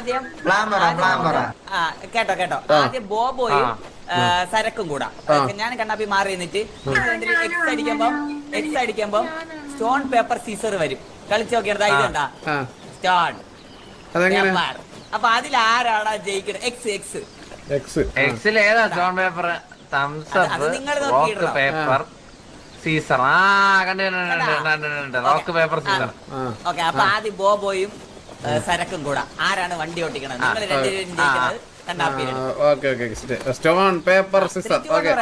ആദ്യം പറ, പറ. ആ കേട്ടോ കേട്ടോ. ആദ്യം ബോബോയും സരക്കും കൂടാ. ഞാൻ കണ്ണാപ്പി മാറി നിന്നിട്ട് എക്സ് അടിക്കുമ്പോ എക്സ് അടിക്കുമ്പോ സ്റ്റോൺ പേപ്പർ സീസർ വരും. കളിച്ചു നോക്കിയത് ഇത് കണ്ടാ? ആ. സ്റ്റോൺ അതെങ്ങനെ? പേപ്പർ അപ്പൊ അതിൽ ആരാടാ ജയിക്കുന്നത് എക്സ് എക്സ് എക്സ് എക്സിൽ ഏതാ സ്റ്റോൺ പേപ്പർ തംസ് അത് അത് അപ്പ് നിങ്ങൾ റോക്ക് നോക്കിയിടണം. പേപ്പർ സീസർ ആ കണ്ടു റോക്ക് പേപ്പർ സീസർ ഓക്കെ അപ്പൊ ആദ്യം ബോബോയും സരക്കും കൂടാ ആരാണ് വണ്ടി ഓട്ടിക്കണത് നിങ്ങൾ ആ. രണ്ടുപേരും ജയിക്കുന്നത് കണ്ണാപ്പിയിലാണ് ഓക്കെ ഓക്കെ സ്റ്റോൺ പേപ്പർ സിസ്റ്റർ ഓക്കെ?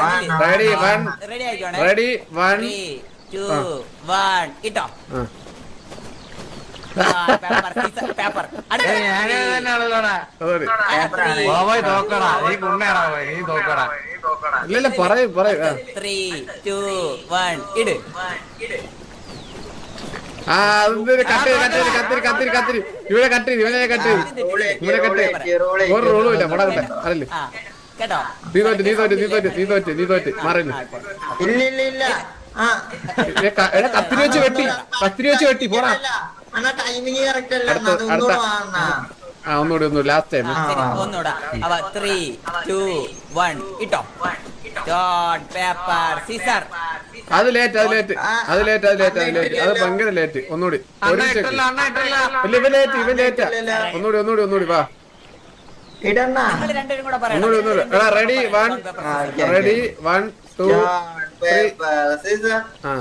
റെഡി വൺ റെഡി ആയിക്കോണേ റെഡി വൺ ടു. വൺ ഇട്ടോ പേപ്പർ ഇല്ലല്ല പറയൂ പറയൂ. ത്രീ ടു വൺ ഇട് ആ അതൊരു കട്ട് കത്തിരി കത്തിരി കത്തിരി ഇവിടെ കട്ട് ചെയ്ത് ഇവനെ കട്ട് ഇവിടെ കട്ട് ഒരു റോളും ഇല്ല പടാ കട്ടെ അറിയില്ലേ? കേട്ടോ? നീ തോറ്റ് നീ തോറ്റ് നീ തോറ്റ് നീ തോറ്റ് നീ തോറ്റ്. മാറില്ല ആ, ഇല്ല ഇല്ല ഇല്ല. ആ. എടാ കത്തിരി വെച്ച് വെട്ടി. കത്തിരി വെച്ച് വെട്ടി പോടാ. ആ ഒന്നുകൂടി ഒന്നു ലാസ്റ്റ് ടൈം ഒന്നൂടാ അവ ത്രീ ടു വൺ ഇട്ടോ. പേപ്പർ സീസർ അത് ലേറ്റ് അത് ലേറ്റ് അത് ലേറ്റ് അത് ലേറ്റ് അത് ലേറ്റ് അത് ഭയങ്കര ലേറ്റ് ഒന്നുകൂടി ഒരു സെക്കൻഡ് ഇല്ല ഇവ ലേറ്റ് ഇവ ലേറ്റ് ഒന്നുകൂടി ഒന്നുകൂടി ഒന്നുകൂടി വാ ഒന്നുകൂടി ഒന്നുകൂടി എടാ റെഡി വൺ ആ. റെഡി വൺ ടു ആ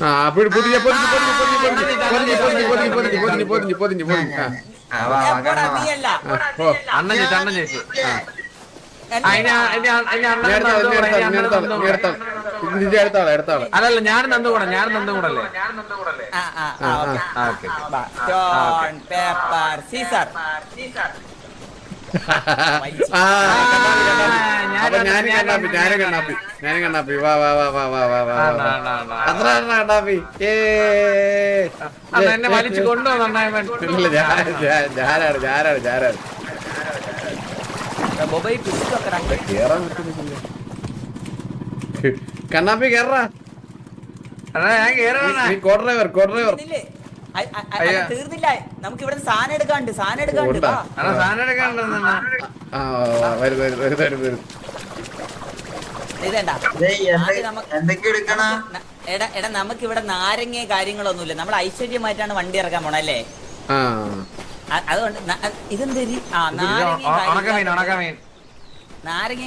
ആ പിടി പൊതിഞ്ഞ് പൊതിഞ്ഞ് പൊതിഞ്ഞ് പൊതിഞ്ഞ് പൊതിഞ്ഞ് പൊതിഞ്ഞ് പൊതിഞ്ഞ് പൊതിഞ്ഞ് പൊതിഞ്ഞ് പൊതിഞ്ഞ് പൊതിഞ്ഞ് പൊതിഞ്ഞ് ആ ആ വാ വാ കണ്ണ വാ നീയല്ല ആ, ഓ അണ്ണൻ ചേച്ചി അണ്ണൻ ചേച്ചി എന്നെ- അല്ലല്ല ഞാൻ നന്ദുകൂടൻ ഞാൻ നന്ദുകൂടല്ലേ? ഞാനും കണ്ണാപ്പി ഞാനും കണ്ണാപ്പി. ഞാനും കണ്ണാപ്പി. വാ വാ വാ വാ വാ വാ വാ അത്ര കണ്ണാപ്പി. ഏ. ഞാനാണ് ഞാനാണ് ഞാനാണ്. ബൊബൈ കേറാൻ പറ്റുന്നില്ല കണ്ണാപ്പി കേറാ. അണ്ണാ ഞാൻ കേറണ നീ കോ ഡ്രൈവർ കോ ഡ്രൈവർ തീർന്നില്ലേ? നമുക്ക് ഇവിടെ സാധനം എടുക്കാണ്ട് സാധനം എടുക്കാണ്ട് ഉണ്ടാ. വാ. അണ്ണാ സാധനം എടുക്കാണ്ടെന്നാ ആ വരും വരും വരും വരും വരും. ഇതേണ്ട എടാ എടാ നമുക്ക് ഇവിടെ നാരങ്ങ കാര്യങ്ങളൊന്നുമില്ല. നമ്മൾ ഐശ്വര്യമായിട്ടാണ് വണ്ടി ഇറക്കാൻ പോണല്ലേ ആ. അതുകൊണ്ട്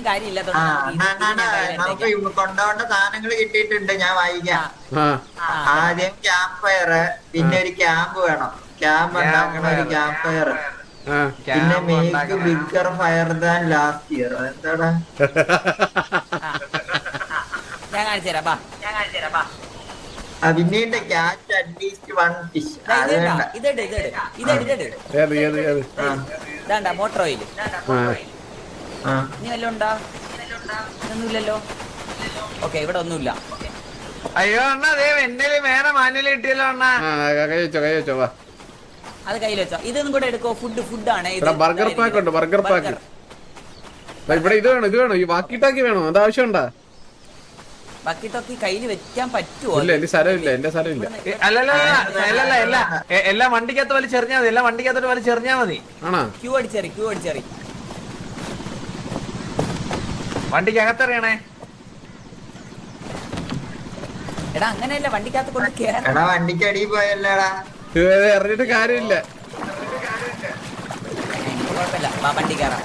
കാര്യമില്ലാത്തോണ്ട് ഇവ- സാധനങ്ങൾ കിട്ടിയിട്ടുണ്ട് ഞാൻ വായിക്കാം ആ ആദ്യം ക്യാമ്പ് ഫയർ പിന്നെ ഒരു ക്യാമ്പ് വേണം. ക്യാമ്പ് ഉണ്ടാക്കണ ഒരു ക്യാമ്പ് ഫയർ പിന്നെ make bigger fire than last year എന്താടാ ഞാൻ കാണിച്ചു തരാം ബാ. ഞാൻ കാണിച്ചു തരാം ബാ. പിന്നീട് catch at least one fish ഇതാണ്ട മോട്ടോർ ഓയിൽ. ഇനി വല്ലതും ഉണ്ടാ? ഇതൊന്നുമില്ലല്ലോ? ഓക്കെ ഇവിടെ ഒന്നുമില്ല. അയ്യോ അണ്ണാ ദേ എന്റെ വേറെ മാനുവൽ കിട്ടിയല്ലോ അണ്ണാ. ആ കൈ വെച്ചോ കൈ വെച്ചോ വാ. അത് കയ്യിൽ വെച്ചോ. ഇതൊന്നും കൂടെ എടുക്കോ? ഫുഡ് ഫുഡാണ് ഇവിടെ ബർഗർ പാക്ക് ഉണ്ട് ബർഗർ പാക്ക് ഇവിടെ ഇത് വേണം ഇത് വേണം? ഈ വാക്കിട്ടാക്കി വേണോ? അത് ആവശ്യമുണ്ടാ? ബക്കറ്റൊക്കെ കയ്യിൽ വെക്കാൻ പറ്റുമോ ഇല്ല എന്റെ സ്ഥലമില്ല എന്റെ സ്ഥലമില്ല അല്ലല്ല അല്ലല്ല അല്ല എല്ലാം വണ്ടിക്കകത്ത് വലിച്ചെറിഞ്ഞാ മതി എല്ലാം വണ്ടിക്കകത്തോട്ട് വലിച്ചെറിഞ്ഞാ മതി. ആണോ? ക്യൂ അടിച്ചെറി ക്യൂ അടിച്ചേറി വണ്ടിക്ക് അകത്തെറിയണേ എടാ അങ്ങനെയല്ല വണ്ടിക്കകത്ത് കൊണ്ട് കേറാ എടാ വണ്ടിക്ക് അടി പോയല്ലേടാ. എറിഞ്ഞിട്ട് കാര്യമില്ല. കുഴപ്പമില്ല വാ വണ്ടി കയറാം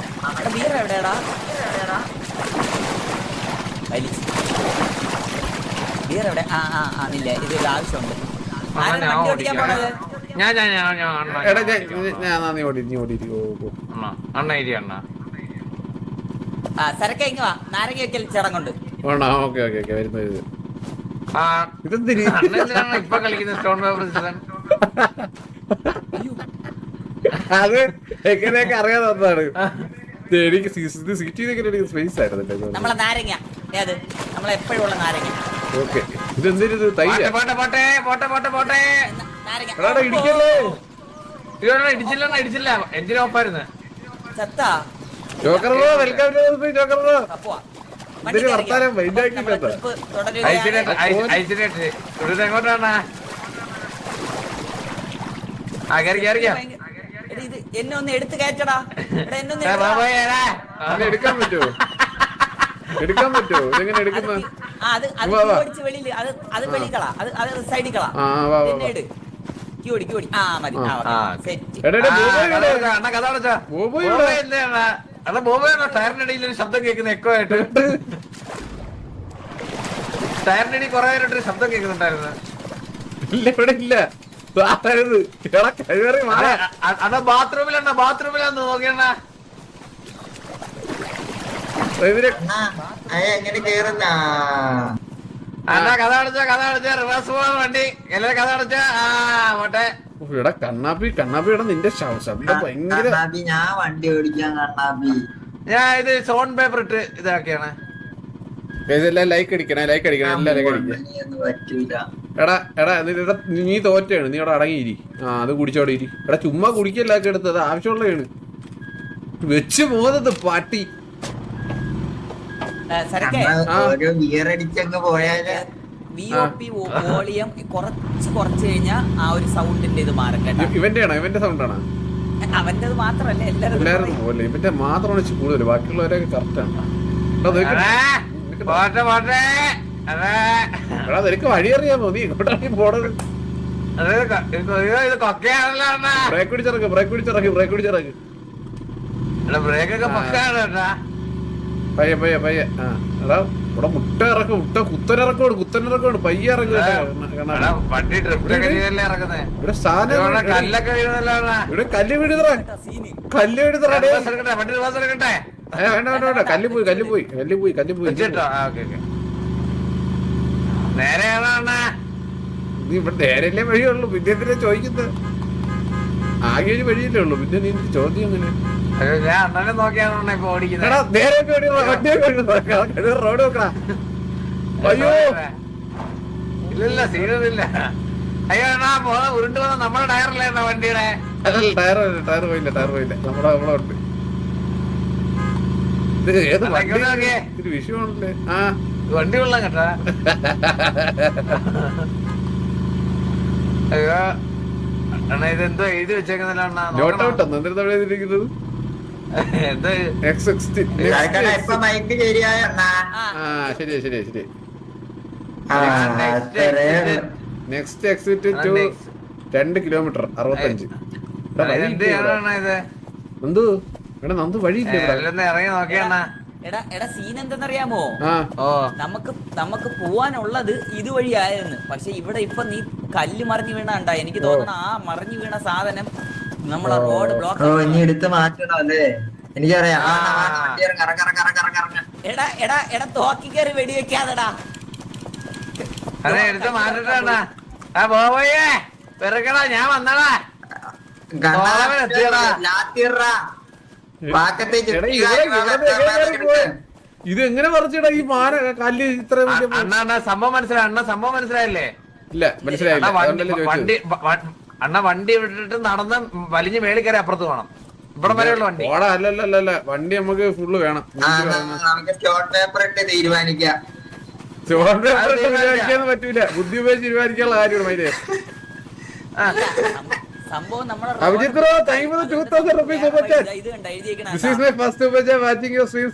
ബീർ എവിടെയാടാ? വലിച്ച്. എവിടെ ആ ആ ഇത് ഒരു ആവശ്യമുണ്ട്. അണ്ണാ, ആരാണ് വണ്ടി ഓടിക്കാൻ. പോണത്? ഞാൻ ഞാൻ ഞാൻ എടാ ഞാൻ ഞാൻ നീ ഓടി നീ അണ്ണാ അണ്ണ ഇരി അണ്ണാ. ആ സരക്ക ഇങ്ങ് വാ. നാരങ്ങ വെക്കൽ ചടങ്ങുണ്ട്. വേണോ ഓക്കെ ഓക്കെ ഓക്കെ വരുന്നു വരുന്നു. ആ ഇതെന്തിരി അണ്ണൻ എന്തിനാണ് ഇപ്പൊ കളിക്കുന്ന സ്റ്റോൺ പേപ്പർ സീസൺ അത് എങ്ങനെയൊക്കെ അറിയാൻ തന്നതാണ് ഇത് എനിക്ക് സീറ്റ് എനിക്ക് സ്പേസ് ആയിരുന്നു നമ്മളെ നാരങ്ങ. ഏത്? നമ്മളെ എപ്പോഴും ഉള്ള നാരങ്ങ. ഇടിക്കല്ലേ ഇടിച്ചില്ല? ജോക്കറോ വെൽക്കം ടു ജോക്കറോ വർത്താനം? ആ എന്നെ ഒന്ന് എടുത്തു കയറ്റടാ. എന്നെ എടുക്കാൻ പറ്റുമോ? എടുക്കാൻ പറ്റുമോ? ഇതെങ്ങനെ എടുക്കുന്ന? അത് അത് വാ, വാ. കീ ഓടിച്ച് വെളിയിൽ അത് അത് വെളിക്കളാ അത് അത് സൈഡിൽ കളാ. ആ, വാ, വാ, എന്നെ വാ. എടു കീ ഓടി കീ ഓടി. ആ മതി. ആ ആ. സെറ്റ്. എടാ എടാ, ആ, ബോബോയ് കഥ ഇവിടെ. അടച്ചോ, അണ്ണാ കഥ അടച്ചോ. ബോബോയ് ബോബോയ് അണ്ണാ? അണ്ണാ ബോബോയാണോ ടയറിന്റെ ഇടയിൽ ഒരു ശബ്ദം കേൾക്കുന്ന എക്കോ ആയിട്ട്. ടയറിന്റെ കൊറേ നേരം ഒരു ശബ്ദം കേൾക്കുന്നുണ്ടായിരുന്നു. ഇല്ല ഇവിടെ ഇല്ല. അതാ ബാത്റൂമിലെണ്ണ ബാത്റൂമിലാന്ന് നോക്കിയണ്ണ. എങ്ങനെ കേറുന്ന. അണ്ണാ കഥ അടച്ച കഥ അടച്ച റിവേഴ്സ് പോകാൻ വണ്ടി. എല്ലാരും കഥ അടച്ച ആ പോട്ടെ. എടാ കണ്ണാപ്പി കണ്ണാപ്പി എടാ നിന്റെ ശബ്ദം ഭയങ്കര ഞാൻ വണ്ടി ഓടിക്കാൻ കണ്ണാപ്പി. ഞാൻ ഇത് സോൺ പേപ്പർ ഇട്ട് ഇതാക്കിയാണ്. ഇതെല്ലാം ലൈക്ക് അടിക്കണേ ലൈക്ക് അടിക്കണേ എല്ലാം ലൈക്ക് അടിക്കണേ. എടാ എടാ ഇത് എടാ നീ തോറ്റാണ് നീ അവിടെ അടങ്ങിയിരി. ആ അത് കുടിച്ചോടെ ഇരി. എടാ ചുമ്മാ കുടിക്കല്ലാക്കി എടുത്തത് ആവശ്യമുള്ളതാണ്. വെച്ച് പോകുന്നത് പാട്ടി സരക്കെ അണ്ണാ, ഓരോ ബിയർ അടിച്ചങ്ങ് പോയാൽ വി ഒ പി വോളിയം കുറച്ച് കുറച്ച് കഴിഞ്ഞാ ആ ഒരു സൗണ്ടിന്റെ ഇത് മാറും കേട്ടോ. ഇവന്റെ ആണോ? ഇവന്റെ സൗണ്ട് ആണോ അവന്റെ മാത്രല്ല എല്ലാരും ഇവന്റെ മാത്രമാണ് ഇച്ചിരി കൂടുതൽ ബാക്കിയുള്ളവരൊക്കെ കറക്റ്റ് ആണ്. നിനക്ക് വഴി അറിയാമോ? നീ എങ്ങോട്ടാണ് പോണത്? ബ്രേക്ക് പിടിച്ചിറക്ക് ബ്രേക്ക് പിടിച്ചിറക്ക് ബ്രേക്ക് പിടിച്ചിറക്ക്. എടാ ബ്രേക്കൊക്കെ പക്കാണ് കേട്ടാ. പയ്യെ പയ്യെ പയ്യെ. ആ എടാ ഇവിടെ മുട്ട ഇറക്കും മുട്ട കുത്തനിറക്കോട് കുത്തനിറക്കോട് പയ്യെ ഇവിടെ സാധനം ഇവിടെ കല്ല് വീഴുതറ കല്ല് വീഴുതറ വണ്ടി വേണ്ട വേണ്ട കല്ല് പോയി കല്ല് പോയി കല്ല് പോയി കല്ല് പോയി നേരെ നീ ഇവിടെ നേരല്ലേ വഴിയുള്ളൂ. പിന്നെ എന്തിനാ ചോദിക്കുന്നത് ആകെ ഒരു വഴിയല്ലേ ഉള്ളൂ. പിന്നെ നീ ചോദ്യം അങ്ങനെ അയ്യോ ഞാൻ അണ്ണനെ നോക്കിയാണ് ഇപ്പൊ ഓടിക്കുന്നത്. റോഡ് നോക്കടാ. അയ്യോ. ഇല്ലില്ല അയ്യോ അണ്ണാ പോ ഉരുണ്ട് വന്ന നമ്മുടെ ടയറല്ലേ വണ്ടിയുടെ? അല്ല ടയർ ടയർ പോയില്ല ടയർ പോയില്ല. നമ്മുടെ നമ്മളെ ഉണ്ട് ഇത് ഏത് വണ്ടി? ആ. വണ്ടി കേട്ടാ. അയ്യോ അണ്ണാ ഇത് എന്തോ എഴുതി വെച്ചേക്കുന്നില്ല അണ്ണാ? നോട്ട് നോക്കണം. ഔട്ട് എന്തിനാ തമിഴ് എഴുതിയിരിക്കുന്നത്? ശരി exit. ഉള്ളൂ. Next exit two. രണ്ട് കിലോമീറ്റർ അറുപത്തഞ്ച്? നന്ദു എടാ നന്ദു വഴിയില്ല ഇറങ്ങി നോക്കിയണ്ണ എടാ എടാ സീൻ എന്തെന്നറിയാമോ? നമുക്ക് നമുക്ക് പോവാനുള്ളത് ഇതുവഴിയായിരുന്നു. പക്ഷെ ഇവിടെ ഇപ്പൊ നീ കല്ല് മറിഞ്ഞു വീണ ഉണ്ടായി എനിക്ക് തോന്നണ ആ മറിഞ്ഞു വീണ സാധനം നമ്മളെ റോഡ് ബ്ലോക്ക് ഓ ഇനി എടുത്ത് മാറ്റണം അല്ലേ എനിക്കറിയാം. ആ, ആ, ആ, വണ്ടി ഇറങ്ങ്, ഇറങ്ങ്, ഇറങ്ങ്, ഇറങ്ങ്, ഇറങ്ങ്, ഇറങ്ങ്. എടാ എടാ എടാ തോക്കി കയറി വെടിവെക്കാതെടാ. അതെ എടുത്ത് മാറ്റിട്ടാ. ആ പെറുക്കടാ ഞാൻ വന്നടാ. എത്തിയടാ. എടാ, ചുറ്റി ഇവിടെ- ഇവിടെ എങ്ങനെ വേറെ കയറി പോയെ? ഇത് എങ്ങനെ പറിച്ചിടാ ഈ മാന കല്ല് ഇത്ര വലിയ അണ്ണാ അണ്ണ സംഭവം മനസ്സിലായി. അണ്ണാ സംഭവം മനസ്സിലായില്ലേ? ഇല്ല മനസ്സിലായില്ല. വണ്ടി അതുകൊണ്ടല്ലേ ചോദിച്ചത് വണ്ടി വ- വ- അണ്ണ വണ്ടി വിട്ടിട്ട് നടന്ന് വലിഞ്ഞ് മേളിൽ കയറി അപ്പുറത്ത് വേണം ഇവിടെ വരെയുള്ള വണ്ടി. ഓടാ അല്ല അല്ല അല്ല. അല്ല വണ്ടി നമുക്ക് ഫുള്ള് വേണം. സ്റ്റോൺ പേപ്പർ ഇട്ട് തീരുമാനിക്കാം. ചോറിന്റെ അത് അപ്പുറത്ത് തീരുമാനിക്കാം. പറ്റൂല. ബുദ്ധി ഉപയോഗിച്ച് തീരുമാനിക്കാനുള്ള കാര്യമാണ് മൈലേ ആ. സംഭവം നമ്മളെ Abhijith bro, thank you for the 2000 rupees super ഇത് കണ്ട? എഴുതിയേക്കണ this is my first watching your stream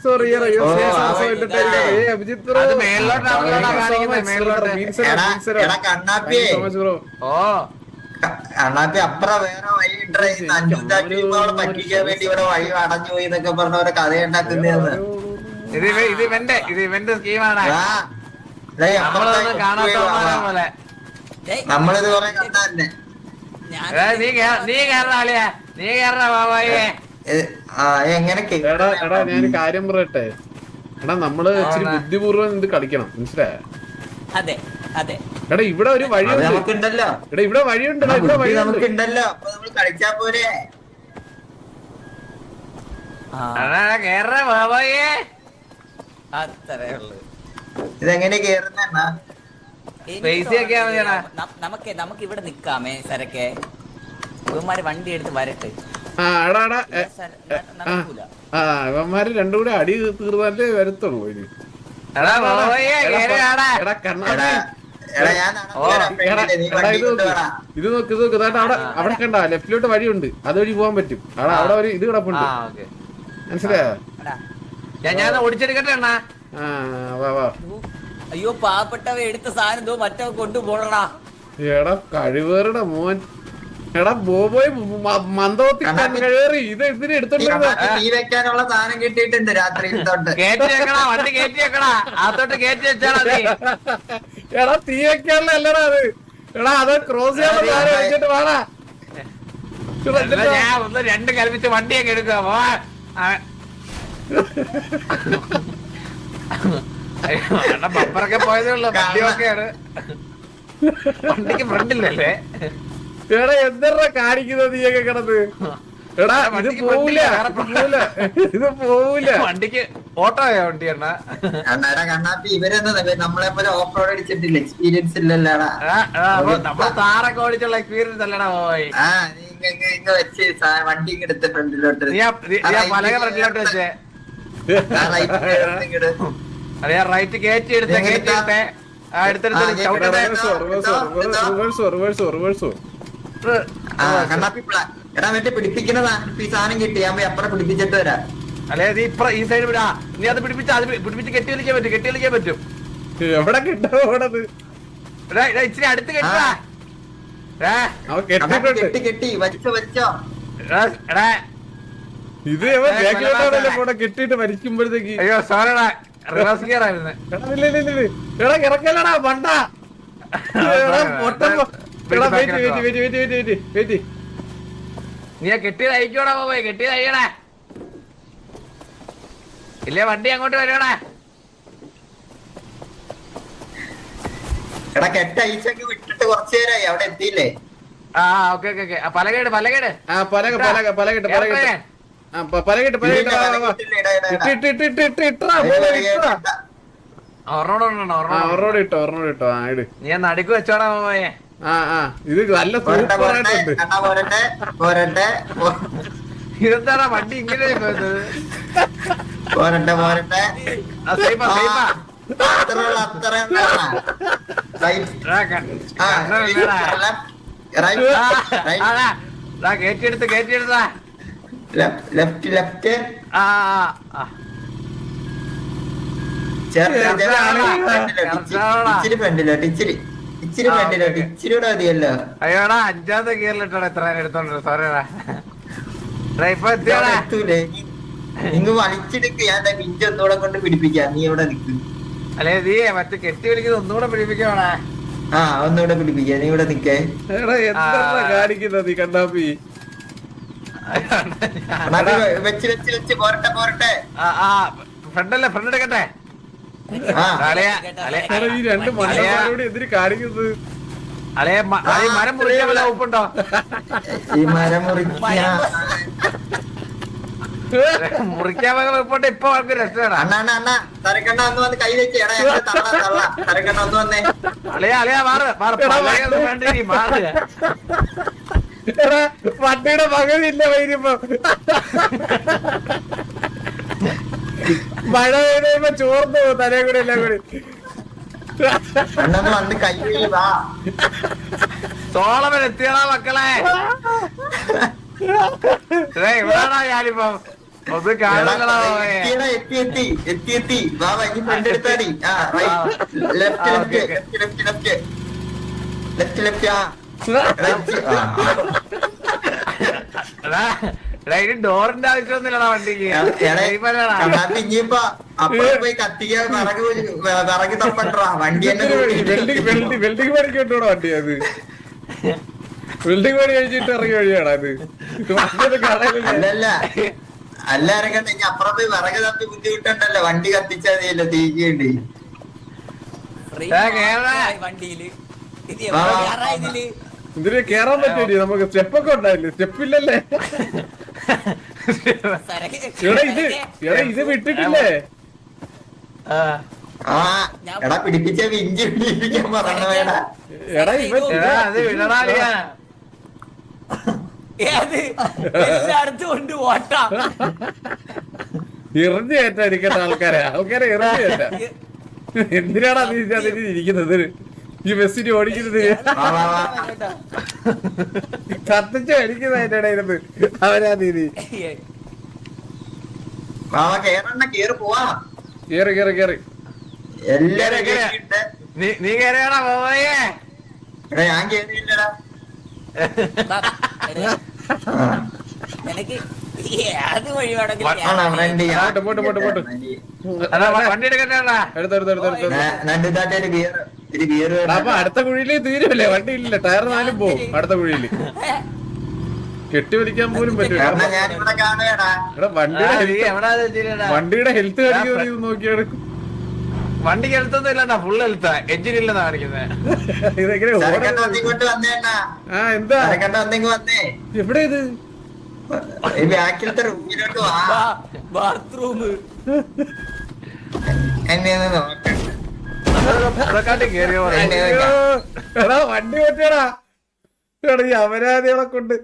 your face also entertaining ഏ കാണിക്കുന്നത്, മേളിലോട്ട്. എടാ. ഓ. കണ്ണാപ്പി അപ്പുറ വേറെ വഴി പറ്റിക്കാൻ വേണ്ടി ഇവിടെ വഴി അടഞ്ഞു പോയി എന്നൊക്കെ പറഞ്ഞ ഒരു കഥ ഉണ്ടാക്കുന്നതെന്ന് ഇത് ഇവ- ഇത് ഇവന്റെ ഇത് ഇവന്റെ സ്കീമാണ്. നമ്മളൊന്നും കാണാത്ത പോലെ. ഡേയ്, നമ്മളിത് കുറെ കണ്ടതന്നെ നീ കേ- നീ കേറണ ആളിയാ. നീ കേറണ ബാബായേ എങ്ങനെ എടാ എടാ ഞാൻ കാര്യം പറയട്ടെ? എടാ നമ്മൾ ഇച്ചിരി ബുദ്ധിപൂർവം ബുദ്ധിപൂർവം ഇത് കളിക്കണം. മനസ്സിലായ? അതെ അതെ. എടാ ഇവിടെ ഒരു വഴി വഴിയുണ്ട് എടാ ഇവിടെ വഴിയുണ്ട് എടാ, ഇവിടെ വഴി വഴിയുണ്ട്. ഇതെങ്ങനെ നമുക്ക് നമുക്ക് ഇവിടെ നിക്കാമേ സരക്കെ. ഇവന്മാര് വണ്ടി എടുത്ത് വരട്ടെ. ആ ഇവന്മാര് രണ്ടും കൂടെ അടി തീർന്നാലേ വരത്തുള്ളൂ ഇനി. എടാ കണ്ണാടി. ഇത് നോക്ക്. ഇത് നോക്ക് അവിടെ അവിടെ കണ്ട ലെഫ്റ്റിലോട്ട് വഴിയുണ്ട് അതുവഴി പോകാൻ പറ്റും. അവിടെ അവിടെ ഒരു ഇത് കിടപ്പുണ്ട്. ആ ഓക്കെ. മനസ്സിലായോ? ഞാൻ ഞാൻ ഓടിച്ചെടുക്കട്ടെ അണ്ണാ. ആ വാ വാ. അയ്യോ പാവപ്പെട്ടവ എടുത്ത സാധനം തോ മറ്റവ കൊണ്ടുപോകണടാ എടാ കഴിവേറുടെ മോൻ. എടാ ബോബോയ് മന്ദവത്തി കഴിവേറി. ഇത് ഇതിന് എടുത്തോണ്ട് വരുന്നതാ. തീ വെക്കാനുള്ള സാധനം കിട്ടിയിട്ടുണ്ട് രാത്രി കേറ്റി വെക്കടാ വണ്ടി കേറ്റി വെക്കടാ അകത്തോട്ട് കേറ്റി വെച്ചാടാ നീ എടാ തീ വെക്കാനുള്ള അല്ലടാ അത്. എടാ അത് ക്രോസ് ചെയ്യാൻ വെച്ചിട്ട് വേടാ. ഞാൻ ഒന്ന് രണ്ട് കൽപ്പിച്ച് വണ്ടിയൊക്കെ അണ്ണാ ബമ്പറൊക്കെ പോയതേ ഉള്ളു. വണ്ടി ഒക്കെയാണ് വണ്ടിക്ക് ഫ്രണ്ടില്ലല്ലേ എടാ എന്താ കാണിക്കുന്നത് നീയൊക്കെ കിടന്ന്? എടാ ഇത് പോവില്ല പോവില്ല ഇത് പോവില്ല വണ്ടിക്ക് ഓട്ടോയാ വണ്ടി അണ്ണാ അന്നേരം കണ്ണാപ്പി ഇവരെന്താ നമ്മളെ പോലെ ഓഫ് റോഡ് അടിച്ചിട്ടില്ല എക്സ്പീരിയൻസ് ഇല്ലല്ലോടാ. ആ, ആ, അപ്പൊ നമ്മൾ താറൊക്കെ ഓടിച്ചുള്ള എക്സ്പീരിയൻസ് അല്ലടാ പോയി. ആ ഇങ്ങ ഇങ്ങ ഇങ്ങ വെച്ച് വണ്ടി എടുത്ത് ഫ്രണ്ടിലോട്ട് പലക ഫ്രണ്ടിലോട്ട് വെച്ചേ. അറിയാ റൈറ്റ് കയറ്റി എടുത്ത കയറ്റി ആ എടുത്തെടുത്ത് കണ്ണാപ്പി എടാ മറ്റേ പിടിപ്പിക്കണതാ. ഈ സാധനം കിട്ടി ഞാൻ പോയി അപ്പുറം പിടിപ്പിച്ചിട്ട് വരാം. അല്ലെ നീ ഇപ്പറ ഈ സൈഡ് വിടാ. നീ അത് പിടിപ്പിച്ച് അത് പിടിപ്പിച്ച് കെട്ടി വലിക്കാൻ പറ്റും കെട്ടി വലിക്കാൻ പറ്റും. എവിടെ കിട്ടാ ഓടത് എടാ, എടാ, ഇച്ചിരി അടുത്ത് കെട്ടാ അവൻ കണ്ണാപ്പി കെട്ടിട്ടുണ്ട് കെട്ടി കെട്ടി വെച്ചോ വെച്ചോ എടാ ഇത് അവൻ ബാക്കിലോട്ടാണല്ലോ പോടെ കെട്ടിയിട്ട് മരിക്കുമ്പോഴത്തേക്ക് അയ്യോ സോറിടാ റിവേഴ്സ് ഗിയർ ആയിരുന്നു. എടാ ഇറക്കല്ലടാ പണ്ട. എടാ പൊട്ട എടാ wait wait wait wait wait wait. നീ കെട്ടിയത് അയക്കോടാ പോയി കെട്ടിയത് അയ്യടാ ഇല്ലേ വണ്ടി അങ്ങോട്ട് വരണേ എടാ കെട്ട അയച്ചൊക്കെ വിട്ടിട്ട് കുറച്ചു നേരമായി അവിടെ എത്തിയില്ലേ? ആ ഓക്കെ ഓക്കെ ഓക്കെ. പലകേട് പലകേട്. ആ പലക പലക പലകിട്ട് പലകിട്ട്. ആ പലകിട്ട് പലകിട്ട്. ഇട്ട് ഇട്ട് ഇട്ട് ഇട്ട് ഇട്ട് ഒറോട് ഇട്ടോ ഒറോട് ഇട്ടോ ആ ഇട്. നീ നടുക്ക് വെച്ചോടാ പോയെ ആ ആ ഇത് നല്ല സൂപ്പറായിട്ടുണ്ട് സൂപ്പർ പോരട്ടെ. ആയിട്ടുണ്ട് കണ്ണാ പോരട്ടെ പോരട്ടെ. ഇതെന്താടാ വണ്ടി ഇങ്ങനെ പോയത് പോരട്ടെ പോരട്ടെ. കേറ്റിയെടുത്ത് കേറ്റിയെടുത്താ ലെഫ്റ്റ് ലെഫ്റ്റ്. ആ ഇച്ചിരി ഫ്രണ്ടിലോട്ട് ഇച്ചിരി ഇച്ചിരി ഓക്കേ. ഇച്ചിരി കൂടെ മതിയല്ലോ. അയ്യോടാ അഞ്ചാമത്തെ ഗിയറിലിട്ടാണ് എത്ര നേരം എടുത്തോണ്ട് സോറിടാ ഇപ്പൊ എത്തിയോടാ. എത്തൂലേ? നിങ്ങൾ വലിച്ചെടുക്ക് ഞാൻ മിഞ്ചി ഒന്നുകൂടെ കൊണ്ട് പിടിപ്പിക്കാം. നീ ഇവിടെ നിൽക്കും അല്ലേ നീ മറ്റേ കെട്ടി വിളിക്കുന്നത് ഒന്നുകൂടെ പിടിപ്പിക്കണേ ആ ഒന്നുകൂടെ പിടിപ്പിക്കാം. നീ ഇവിടെ നിക്കേ? എടാ എന്താ കാണിക്കുന്നത് നീ കണ്ണാപ്പി? വെച്ച് വെച്ച് വെച്ച് പോരട്ടെ പോരട്ടെ. ഫ്രണ്ടല്ലേ ഫ്രണ്ട് എടുക്കട്ടെ? ഈ രണ്ട് മണ്ണോട് എന്തിനു കാണിക്കുന്നത്? അലേ മ- മരം മുറിക്കാൻ ഉപ്പുണ്ടോ? ഈ മരം മുറിക്കാ മുറിക്കാൻ പോട്ടെ ഇപ്പൊ അവർക്ക് രക്ഷമാണ് അണ്ണ അണ്ണ അണ്ണ തരക്കണ്ണ ഒന്ന് വന്ന് കൈ വെച്ച് എടാ എന്റെ തള്ള തള്ള തരക്കണ്ണ ഒന്ന് വന്നേ. അലയാ അലയാ മാറ് മാറ്. എടാ, പലകയൊന്നും വേണ്ട ഇനി, മാറ്. എടാ പട്ടിയുടെ മകനില്ല വൈരുമ്പോ. മഴ പെയ്യുമ്പോ ചോർന്നു പോകും തലേ കൂടെ എല്ലാം കൂടി. അണ്ണ വന്ന് കൈ വാ. സോളമൻ എത്തിയടാ മക്കളെ. ഇവിടെ ഞാനിപ്പോ. ഒന്ന് എത്തിയടാ, എത്തി എത്തി എത്തി എത്തി. വാ ഫ്രണ്ട് എടുത്താടി. ആ left left. Left left left left ആ. ഡോറിന്റെ ആവശ്യമൊന്നുമില്ലടാ വണ്ടിക്ക്. ഇനിയിപ്പോ അപ്പുറം പോയി കത്തിക്കാൻ വിറക് പോയി- തപ്പണ്ടാ. വണ്ടി തന്നെ വെൽഡിങ് പണിക്ക് വിട്ടോടാ വണ്ടി അത് വെൽഡിംഗ് പണി കഴിച്ചിട്ട് ഇറങ്ങി വഴിയാടാ അത്. ഇത് അല്ലല്ല. അല്ല ഇറങ്ങട്ടെ ഇനി അപ്പുറം പോയി വിറക് തപ്പി ബുദ്ധിമുട്ടുണ്ടല്ലോ. വണ്ടി കത്തിച്ചാൽ മതിയല്ലോ തീക്കേണ്ടി. വണ്ടിയിൽ. ഇതിൽ കേറാൻ പറ്റൂല നമുക്ക് സ്റ്റെപ്പ് ഒക്കെ ഉണ്ടായില്ലേ സ്റ്റെപ്പ് ഇല്ലല്ലേ? എടാ ഇത് എടാ ഇത് വിട്ടിട്ടില്ലേ? എടാ പിടിപ്പിച്ച വിഞ്ചി പിടിപ്പിക്കാൻ പറഞ്ഞ എടാ ഇവൻ എടാ, അത് വിടടാ. ഏത്? എല്ലായിടത്തും കൊണ്ട് ആൾക്കാരെ. ആൾക്കാരെ ഇറഞ്ഞേറ്റ എന്തിനാണ് എന്തിനാടാ നീ ഇരിക്കുന്നത്? ഈ ബസ്സിന് ഓടിക്കുന്നത്. കത്തിച്ച് അടിക്കുന്ന അതിന്റെ ഇടയിലത് അവരാ നീതി കേറി പോവാ. കേറി കേറി നീ കേറിയാണോ പോയേ? ഞാൻ കേറിയില്ലടാ. അതാ അപ്പൊ അടുത്ത കുഴിയിൽ തീരുമല്ലേ വണ്ടി ഇല്ല ടയർ നാലും പോവും അടുത്ത കുഴിയിൽ. കെട്ടി വലിക്കാൻ പോലും പറ്റില്ല കാരണം ഞാൻ ഇവിടെ കാണുകടാ എടാ വണ്ടിയുടെ വണ്ടിയുടെ ഹെൽത്ത് കാര്യം നീ നോക്കിയാണ് വണ്ടിക്ക് എടുത്തൊന്നും ഇല്ലണ്ടാ ഫുൾ എഞ്ചിൻ ഇല്ലെന്നാ കാണിക്കുന്നത് എവിടെ ഇത്? ബാത്റൂം വണ്ടി പറ്റിയടാ. അവരാധികളൊക്കെ ഈ അപരാധികളെ കൊണ്ട്.